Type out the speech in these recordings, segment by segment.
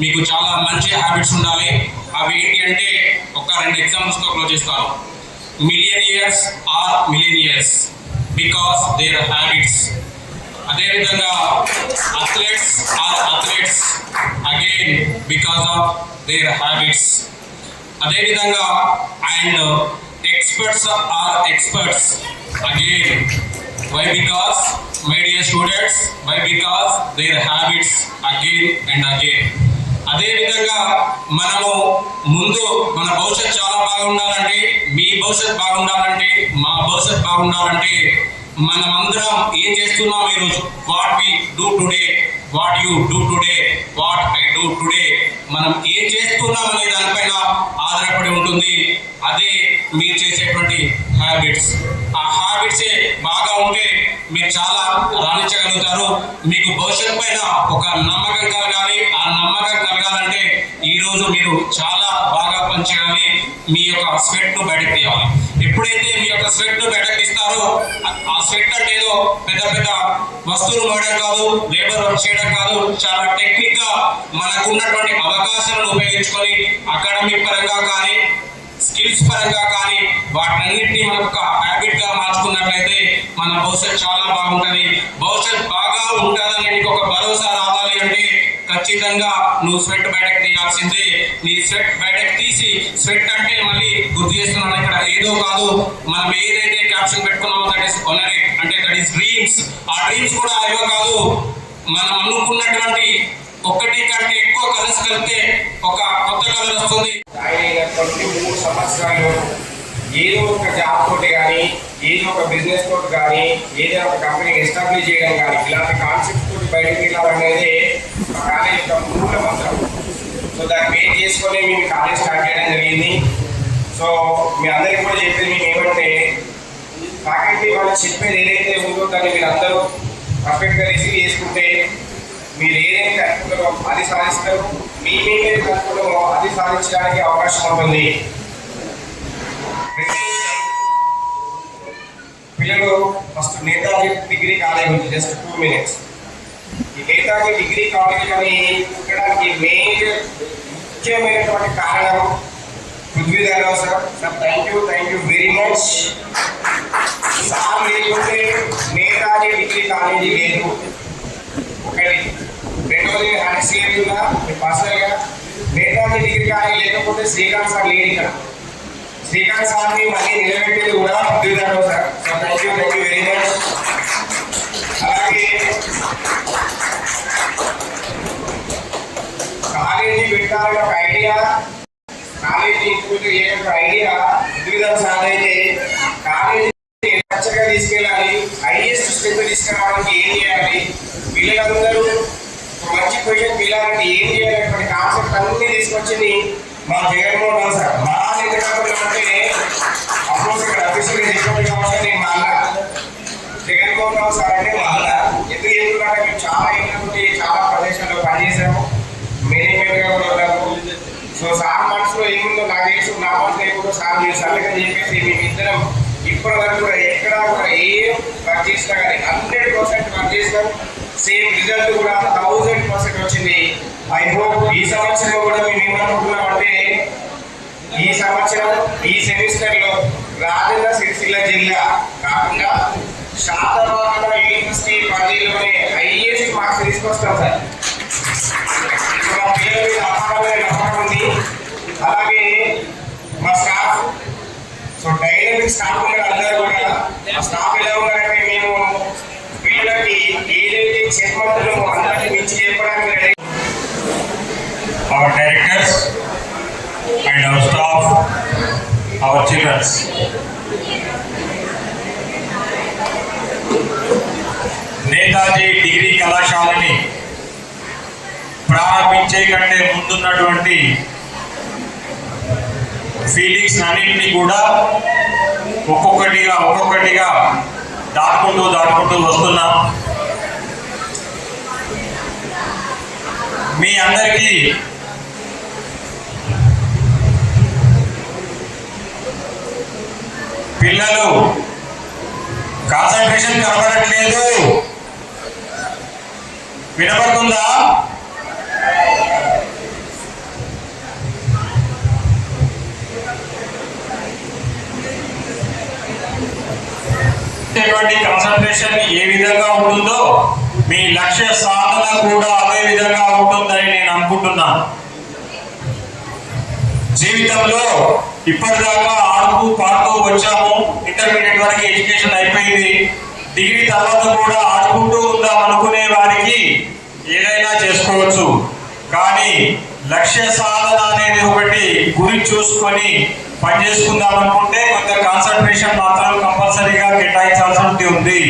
మీకు చాలా మంచి హ్యాబిట్స్ ఉండాలి. అవి ఏంటి అంటే ఒక రెండు ఎగ్జాంపుల్స్తో క్లోజ్ చేస్తాను. Millionaires are millionaires because their habits అదేవిధంగా athletes are athletes again because of their habits అదేవిధంగా and experts are experts again why because my students by because their habits again and again అదేవిధంగా మనము ముందు మన భవిష్యత్ చాలా బాగుండాలంటే మీ భవిష్యత్ బాగుండాలంటే మా భవిష్యత్ బాగుండాలంటే మనమందరం ఏం చేస్తున్నాం ఈరోజు? What we do today what you do today what I do today మనం ఏం చేస్తున్నాం అనే దానిపైన ఆధారపడి ఉంటుంది. అదే మీరు చేసేటువంటి హ్యాబిట్స్ ఆ హ్యాబిట్సే బాగా ఉంటే మీరు చాలా రాణించగలుగుతారు. మీకు భవిష్యత్ పైన ఒక నమ్మకం కలగాలి. ఆ నమ్మకం కలగాలంటే ఈ రోజు మీరు చాలా బాగా పనిచేయాలి. మీ యొక్క స్వెట్ను బయటకు తీయాలి. ఎప్పుడైతే మీ యొక్క స్వెట్ను బయటకు తీస్తారో ఆ- స్వెట్ అంటే ఏదో పెద్ద పెద్ద వస్తువులు వాడడం కాదు లేబర్ వర్క్ చేయడం కాదు. చాలా టెక్నిక్గా మనకు అవకాశాలను ఉపయోగించుకొని అకాడమిక్ పరంగా కానీ స్కిల్స్ పరంగా కానీ వాటన్నిటిని మనం ఒక హ్యాబిట్గా మార్చుకున్నట్లయితే మన భవిష్యత్ చాలా బాగుంటుంది. భవిష్యత్ బాగా ఉంటుందని నీకు ఒక భరోసా రావాలి అంటే ఖచ్చితంగా నువ్వు స్వెట్ బయటకు తీయాల్సిందే. నీ స్వెట్ బయటకు తీసి స్వెట్ అంటే మళ్ళీ గుర్తు చేస్తున్నాను ఇక్కడ ఏదో కాదు. మనం ఏదైతే క్యాప్షన్ పెట్టుకున్నామో దట్ ఈస్ ఒనరీ అంటే దట్ ఈస్ డ్రీమ్స్ ఆ డ్రీమ్స్ కూడా ఏవో కాదు. మనం అనుకున్నటువంటి ఒకటి కంటే ఎక్కువ కలర్స్ కలిపితే ఒక కొత్త కలర్ వస్తుంది. ఆయన అయినటువంటి మూడు సంవత్సరాలు ఏదో ఒక జాబ్ తోటి కానీ ఏదో ఒక బిజినెస్ తోటి కానీ ఏదో ఒక కంపెనీ ఎస్టాబ్లిష్ చేయడం కానీ ఇలాంటి కాన్సెప్ట్ తోటి బయటకు వెళ్ళాలనేది మా కాలేజ్ యొక్క మూల మంత్రం. సో దాన్ని పే చేసుకొని మేము కాలేజ్ స్టార్ట్ చేయడం జరిగింది. సో మీ అందరికీ కూడా చెప్పేది మేము ఏమంటే ఫ్యాకల్టీ వాళ్ళు చెప్పేది ఏదైతే ఉందో దాన్ని మీరు అందరూ పర్ఫెక్ట్గా రిసీవ్ చేసుకుంటే మీరు ఏదైతే అనుకుంటారో అది సాధిస్తారు. మీ మీద అనుకుంటారో అది సాధించడానికి అవకాశం ఉంటుంది. పిల్లలు ఫస్ట్ నేతాజీ డిగ్రీ కాలేజ్ ఉంది జస్ట్ టూ మినిట్స్ ఈ నేతాజీ డిగ్రీ కాలేజ్ అని ఉండడానికి మెయిన్ ముఖ్యమైనటువంటి కారణం Prithvidhararao sir sir thank you thank you very much sir లేకుంటే నేతాజీ డిగ్రీ కాలేజీ లేదు. ఒకటి రెండోది పర్సనల్గా నేతాజీ డిగ్రీ కానీ లేకపోతే శ్రీకాంత్ సార్ లేని ఇక్కడ. శ్రీకాంత్ సార్ని మళ్ళీ నిలబెట్టేది కూడా Prithvidhararao sir. So thank you thank you very much అలాగే కాలేజీ పెట్టాలనే ఒక ఐడియా కాలేజీ ఇంక్లూడ్ ఏ ఒక ఐడియా పృథ్వీధర్ సార్ అయితే కాలేజీ ఖచ్చితంగా తీసుకెళ్ళాలి హైయెస్ట్ స్టెప్ తీసుకురావడానికి ఏం చేయాలి? పిల్లలందరూ మంచి పొజిషన్ వెళ్ళాలంటే ఏం చేయాలనేటువంటి కాన్సెప్ట్ అన్ని తీసుకొచ్చింది మా జగన్మోహన్ రావు సార్. మా నిజంగా అంటే అఫ్కోర్స్ ఇక్కడ అఫీషియల్ చెప్పినట్టు కావచ్చు నేను మా అన్న. జగన్మోహన్ రావు సార్ అంటే మా అన్న. ఎందుకు చెప్తున్నారంటే మేము చాలా ఏళ్ళ నుండి చాలా ప్రదేశాల్లో పనిచేసాము మేనేజ్మెంట్గా కూడా ఉన్నాము. సో సార్ మనసులో ఏముందో నాకు తెలుసు. నా మనసులో ఏముందో సార్ మీరు అందుకని చెప్పేసి మేమిద్దరం ఇప్పటి వరకు కూడా ఎక్కడ కూడా ఏం వర్క్ చేసినా కానీ హండ్రెడ్ పర్సెంట్ వర్క్ చేసినాం సేమ్ రిజల్ట్ కూడా థౌసండ్ పర్సెంట్ వచ్చింది. ఐ హోప్ ఈ సంవత్సరం కూడా మేము ఏమనుకుంటున్నాం అంటే ఈ సంవత్సరం ఈ సెమిస్టర్లో రాజన్న సిరిసిల్ల జిల్లా కాకుండా శాతవాహన యూనివర్సిటీ పరిధిలోనే హైయెస్ట్ మార్క్స్ తీసుకొస్తాం సార్. మా పిల్లల మీద అపారమైన నమ్మకం ఉంది. అలాగే మా స్టాఫ్ సో డైనమిక్ స్టాఫ్ ఉన్నారు అందరూ కూడా. ఆ స్టాఫ్ ఎలా ఉన్నారంటే మేము పిల్లలకి ఏదైతే చెప్పమంటారో అందరికీ మించి చెప్పడానికి our directors and our staff our childrens Netaji degree కళాశాలని ప్రారంభించే కంటే ముందున్నటువంటి ఫీలింగ్స్ అన్నింటినీ కూడా ఒక్కొక్కటిగా ఒక్కొక్కటిగా దాటుకుంటూ దాటుకుంటూ వస్తున్నాం. మీ అందరికీ పిల్లలు కాన్సన్ట్రేషన్ కనబడట్లేదు. వినపడుతుందా కాన్సన్ట్రేషన్ ఏ విధంగా ఉంటుందో మీ లక్ష్య సాధన కూడా అదే విధంగా ఉంటుందని నేను అనుకుంటున్నాను. జీవితంలో ఇప్పటిదాకా ఆడుతూ పాడుతూ వచ్చాము. ఇంటర్మీడియట్ వరకు ఎడ్యుకేషన్ అయిపోయింది. డిగ్రీ తర్వాత కూడా ఆడుకుంటూ ఉందాం అనుకునే వారికి ఏదైనా చేసుకోవచ్చు. కానీ లక్ష్య సాధన అనేది ఒకటి గురి చూసుకొని పని చేసుకుందాం అనుకుంటే కొంత కాన్సన్ట్రేషన్ మాత్రం కంపల్సరీగా కేటాయించాల్సి ఉంది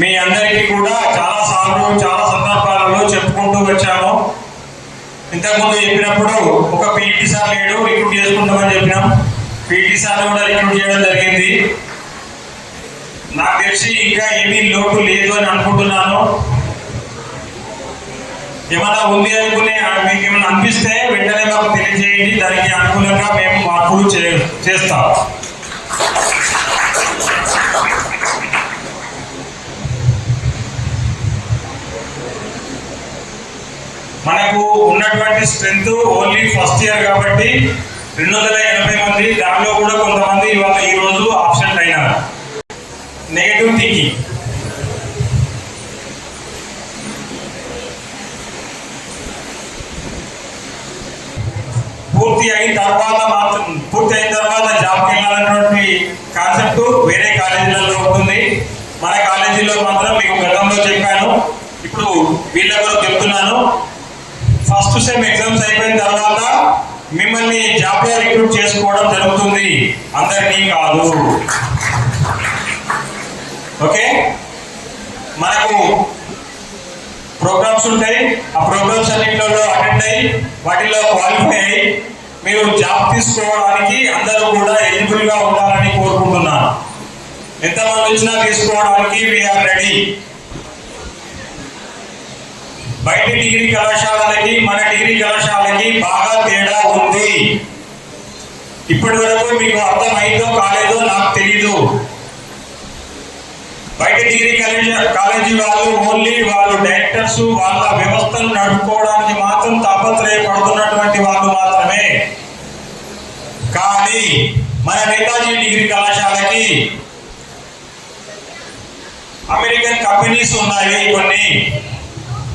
మీ అందరికీ కూడా చాలా సార్లు చాలా సందర్భాలలో చెప్పుకుంటూ వచ్చాము. ఇంతకుముందు చెప్పినప్పుడు ఒక పీటీ సార్ లేడు రిక్రూట్ చేసుకుంటామని చెప్పినాం. పీటీ సార్ కూడా రిక్రూట్ చేయడం జరిగింది. నాకు తెలిసి ఇంకా ఏమీ లోటు లేదు అని అనుకుంటున్నాను. ఏమైనా ఉంది అనుకునే మీకు ఏమైనా అనిపిస్తే వెంటనే మాకు తెలియజేయండి. దానికి అనుకూలంగా మేము మార్పులు చే చేస్తాం. మనకు ఉన్నటువంటి స్ట్రెంత్ ఓన్లీ ఫస్ట్ ఇయర్ కాబట్టి రెండు వందల ఎనభై మంది దానిలో కూడా కొంతమంది ఇవాళ ఈ రోజు ఆప్షన్ అయినారు. నెగటివ్ థింకింగ్ పూర్తి అయిన తర్వాత మాత్రం పూర్తి అయిన తర్వాత జాబ్కి వెళ్ళాలన్నటువంటి కాన్సెప్ట్ వేరే కాలేజీలలో ఉంటుంది. మన కాలేజీలో మాత్రం మీకు గతంలో చెప్పాను. ఇప్పుడు వీళ్ళకు చెప్తున్నాను. ఫస్ట్ సెమ్ ఎగ్జామ్స్ అయిపోయిన తర్వాత మిమ్మల్ని జాబ్లో రిక్రూట్ చేసుకోవడం జరుగుతుంది. అందరినీ కాదు. ఓకే? మనకు ప్రోగ్రామ్స్ ఉంటాయి. ఆ ప్రోగ్రామ్స్ అన్నింటిలో అటెండ్ అయ్యి వాటిలో క్వాలిఫై అయ్యి మీరు జాబ్ తీసుకోవడానికి అందరూ కూడా ఎలిజిబుల్గా ఉండాలని కోరుకుంటున్నాను. ఎంతమంది వచ్చినా తీసుకోవడానికి వీఆర్ రెడీ బయట డిగ్రీ కళాశాలలకి మన డిగ్రీ కళాశాలకి బాగా తేడా ఉంది. ఇప్పటి వరకు మీకు అర్థమైందో కాలేదో నాకు తెలీదు. బయట డిగ్రీ కాలేజీ కాలేజీ వాళ్ళు ఓన్లీ వాళ్ళు డైరెక్టర్స్ వాళ్ళ వ్యవస్థను నడుపుకోవడానికి మాత్రం తాపత్రయపడుతున్నటువంటి వాళ్ళు మాత్రమే. కానీ మన నేతాజీ డిగ్రీ కళాశాలకి అమెరికన్ కంపెనీస్ ఉన్నాయి కొన్ని.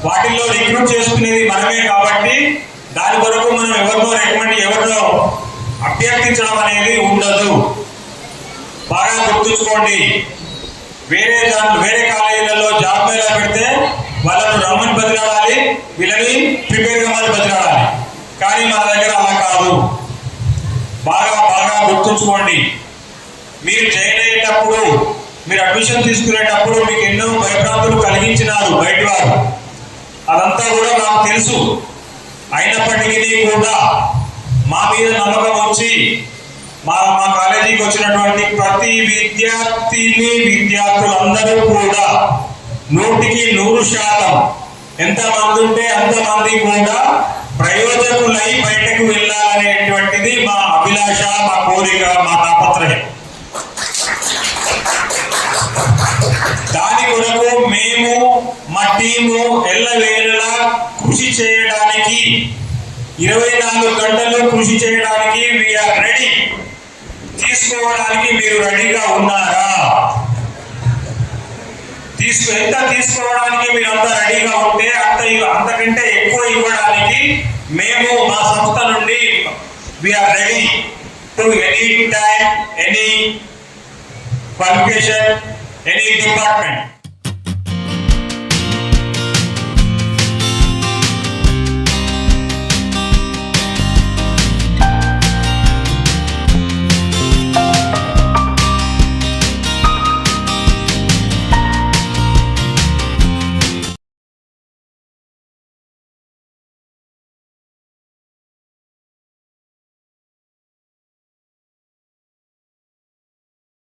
వాటిల్లో రిక్రూట్ చేసుకునేది మనమే కాబట్టి దాని కొరకు మనం ఎవరినో రికమెండ్ ఎవరినో అభ్యర్థించడం అనేది ఉండదు. బాగా గుర్తుంచుకోండి. వేరే వేరే కాలేజీలలో జాబ్ మేళా పెడితే వాళ్ళను రమ్మని బతిలాడాలి వీళ్ళని ప్రిపేర్ కమ్మని బతిలాడాలి. కానీ మన దగ్గర అలా కాదు. బాగా బాగా గుర్తుంచుకోండి. మీరు జాయిన్ అయ్యేటప్పుడు మీరు అడ్మిషన్ తీసుకునేటప్పుడు మీకు ఎన్నో భయభ్రాంతులు కలిగించినారు బయట వారు అదంతా కూడా నాకు తెలుసు. అయినప్పటికీ కూడా మా మీద నమ్మకం వచ్చి మా మా కాలేజీకి వచ్చినటువంటి ప్రతి విద్యార్థిని విద్యార్థులందరూ కూడా నూటికి నూరు శాతం ఎంతమంది ఉంటే అంతమంది కూడా ప్రయోజకులై బయటకు వెళ్ళాలనేటువంటిది మా అభిలాష మా కోరిక మా తాపత్రయం. దాని కొరకు మేము మా టీము ఎల్లవేళలా కృషి చేయడానికి ఇరవై నాలుగు గంటలు కృషి చేయడానికి వీఆర్ రెడీ తీసుకోవడానికి మీరు రెడీగా ఉన్నారా? తీసుకు ఎంత తీసుకోవడానికి మీరు అంత రెడీగా ఉంటే అంత అంతకంటే ఎక్కువ ఇవ్వడానికి మేము మా సంస్థ నుండి we are ready to any time any qualification, any department.